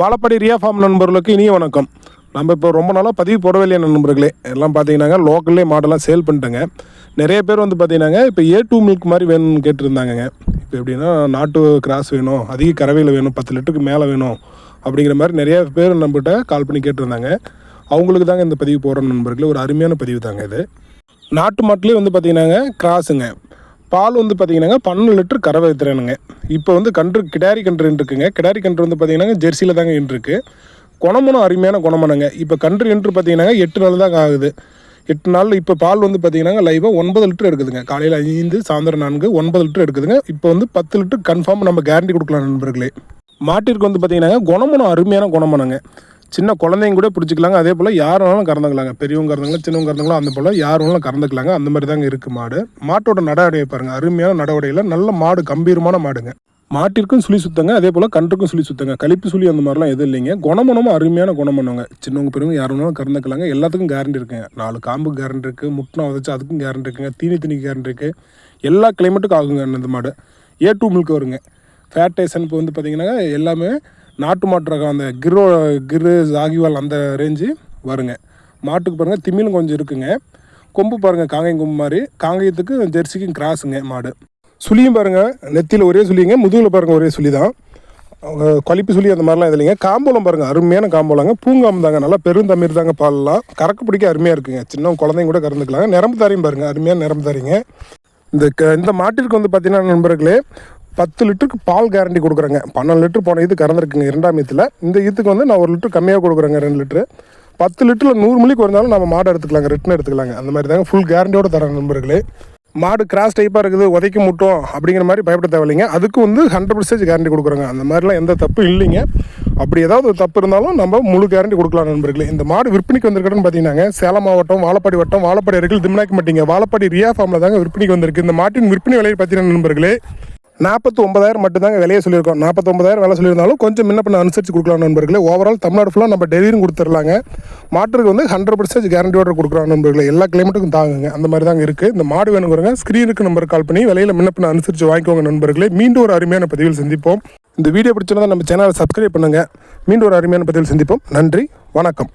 Vazhapadi Riya form நண்பர்களுக்கு இனிய வணக்கம். நம்ம இப்போ ரொம்ப நாளாக பதிவு போடவே இல்லையா நண்பர்களே. எல்லாம் பார்த்தீங்கன்னாங்க லோக்கல்லே மாடெல்லாம் சேல் பண்ணிட்டேங்க. நிறைய பேர் வந்து பார்த்தீங்கன்னாங்க இப்போ ஏ டூ மில்க் மாதிரி வேணும்னு கேட்டிருந்தாங்கங்க. இப்போ எப்படின்னா நாட்டு கிராஸ் வேணும் அதிக கறவையில் வேணும் பத்து லிட்டருக்கு மேலே வேணும் அப்படிங்கிற மாதிரி நிறைய பேர் நம்மகிட்ட கால் பண்ணி கேட்டிருந்தாங்க. அவங்களுக்கு தாங்க இந்த பதிவு போடுற நண்பர்களே. ஒரு அருமையான பதிவு தாங்க இது. நாட்டு மாட்டிலே வந்து பார்த்தீங்கன்னாங்க கிராஸுங்க பால் வந்து பார்த்தீங்கன்னாங்க பன்னெண்டு லிட்டர் கறவை திறனுங்க. இப்போ வந்து கன்று கிடாரி கன்று இருக்குங்க கிடாரி கன்று வந்து பார்த்தீங்கன்னா ஜெர்சியில் தாங்க இருக்கு குணமனம் அருமையான குணமனங்க இப்போ கன்று என்று பார்த்தீங்கன்னாங்க எட்டு நாள் தாங்க ஆகுது. எட்டு நாள் இப்போ பால் வந்து பார்த்தீங்கன்னா லைவாக ஒன்பது லிட்டர் எடுக்குதுங்க. காலையில் ஐந்து சாயந்தரம் நான்கு ஒன்பது லிட்டர் எடுக்குதுங்க. இப்போ வந்து பத்து லிட்டர் கன்ஃபார்ம் நம்ம கேரண்டி கொடுக்கலாம் நண்பர்களே. மாட்டிற்கு வந்து பார்த்தீங்கன்னா குணமனம் அருமையான குணமனங்க சின்ன குழந்தைங்க கூட பிடிச்சிக்கலாங்க. அதே போல் யார் வேணாலும் கறந்துக்கலாங்க. பெரியவங்க கறந்துக்கலாம் சின்னவங்க கறந்துக்கலாம் அந்த போல் யார் வேணாலும் கறந்துக்கலாங்க. அந்த மாதிரி தாங்க இருக்குது மாடு. மாட்டோட நடவடையை பாருங்கள் அருமையான நடவடையில் நல்ல மாடு கம்பீரமான மாடுங்க. மாட்டிற்கும் சுழி சுத்தங்க அதே போல் கன்றுக்கும் சுழி சுத்தங்க. கழிப்பு சுழி அந்த மாதிரிலாம் எதுவும் இல்லைங்க. குணமனமும் அருமையான குணமனங்க. சின்னவங்க பெரியவங்க யார் வேணாலும் கறந்துக்கலாங்க. எல்லாத்துக்கும் கேரண்டி இருக்குங்க. நாலு காம்புக்கு கேரண்டி இருக்குது முட்டினா உதச்சு அதுக்கும் கேரண்டி இருக்குங்க. தீனி தீனி கேரண்டி இருக்குது எல்லா கிளைமேட்டுக்கும் ஆகுங்க அந்த மாடு. ஏ டூ மில்க் வருங்க. ஃபேட்டேஷன் இப்போ வந்து பார்த்திங்கன்னா எல்லாமே நாட்டு மாட்டு ரகம் அந்த கிரோ கிரு ஜாகிவால் அந்த ரேஞ்சு வருங்க. மாட்டுக்கு பாருங்கள் திமிலும் கொஞ்சம் இருக்குங்க. கொம்பு பாருங்கள் காங்கேயம் கொம்பு மாதிரி. காங்கேயத்துக்கு ஜெர்சிக்கும் கிராஸுங்க மாடு. சுழியும் பாருங்கள் நெத்தியில் ஒரே சுழிங்க முதுகில் பாருங்கள் ஒரே சுழி தான் அவங்க கொலிப்பு சுழி அந்த மாதிரிலாம் இல்லைங்க. காம்போலம் பாருங்கள் அருமையான காம்போலங்க பூங்காம் தாங்க நல்லா பெருந்தமிர் தாங்க பால்லாம். கறக்கு பிடிக்க அருமையாக இருக்குங்க. சின்ன குழந்தைங்க கூட கறந்துக்கலாங்க. நிரம்பு தாரியும் பாருங்கள் அருமையான நிரம்பு தாரிங்க. இந்த க இந்த மாட்டிற்கு வந்து பார்த்தீங்கன்னா நண்பர்களே பத்து லிட்டருக்கு பால் கேரண்டி கொடுக்குறேங்க. பன்னெண்டு லிட்டர் போன இது கறந்துருக்குங்க இரண்டாம் ஈத்தில். இந்த ஈத்துக்கு வந்து நான் ஒரு லிட்டர் கம்மியாக கொடுக்குறேங்க ரெண்டு லிட்டரு. பத்து லிட்டரில் நூறு மணிக்கு வந்தாலும் நம்ம மாடு எடுத்துக்கலாங்க ரிட்டன் எடுத்துக்கலாங்க. அந்த மாதிரி தாங்க ஃபுல் கேரண்டியோட தரேன் நண்பர்களே. மாடு கிராஸ் டைப்பாக இருக்குது உதைக்க முட்டும் அப்படிங்கிற மாதிரி பயப்பட தேவையில்லைங்க. அதுக்கு வந்து ஹண்ட்ரட் பர்சன்டேஜ் கேரண்டி கொடுக்குறாங்க. அந்த மாதிரிலாம் எந்த தப்பு இல்லைங்க. அப்படி ஏதாவது ஒரு தப்பு இருந்தாலும் நம்ம முழு கேரண்டி கொடுக்கலாம் நண்பர்களே. இந்த மாடு விற்பனைக்கு வந்திருக்கிறதுன்னு பார்த்தீங்கன்னா சேலம் மாவட்டம் வாழப்பாடி வட்டம் வாழப்பாடி அருகில் திம்னாக்க மாட்டீங்க வாழப்பாடி ரியா ஃபார்மில் தாங்க விற்பனைக்கு வந்திருக்கு. இந்த மாட்டின் விற்பனை விலையை பார்த்தீங்கன்னா நண்பர்களே நாற்பத்தி ஒன்பதாயிரம் மட்டும்தாங்க விலையை சொல்லியிருக்கோம். நாற்பத்தொம்பதாயிரம் விலை சொல்லியிருந்தாலும் கொஞ்சம் முன்ன பண்ண அனுசரித்து கொடுக்கலாம் நண்பர்களே. ஓவரால் தமிழ்நாடு ஃபுல்லாக நம்ம டெலிவரியும் கொடுத்துடலாங்க மாட்டுக்கு வந்து ஹண்ட்ரட் பர்சன்டேஜ் கேரண்டியோட கொடுக்குறோம் நண்பர்களே. எல்லா கிளைமேட்டுக்கும் தாங்குங்க. அந்த மாதிரி தாங்க இருக்குது இந்த மாடு வேணுங்கிறவங்க ஸ்க்ரீனுக்கு நம்பர் கால் பண்ணி விலையில் முன்ன பண்ண அனுசரித்து வாங்கிக்கோங்க நண்பர்களே. மீண்டும் ஒரு அருமையான பதிவில் சந்திப்போம். இந்த வீடியோ பிடிச்சிருந்தா நம்ம சேனலை சப்ஸ்கிரைப் பண்ணுங்கள் மீண்டும் ஒரு அருமையான பதிவில் சந்திப்போம். நன்றி. வணக்கம்.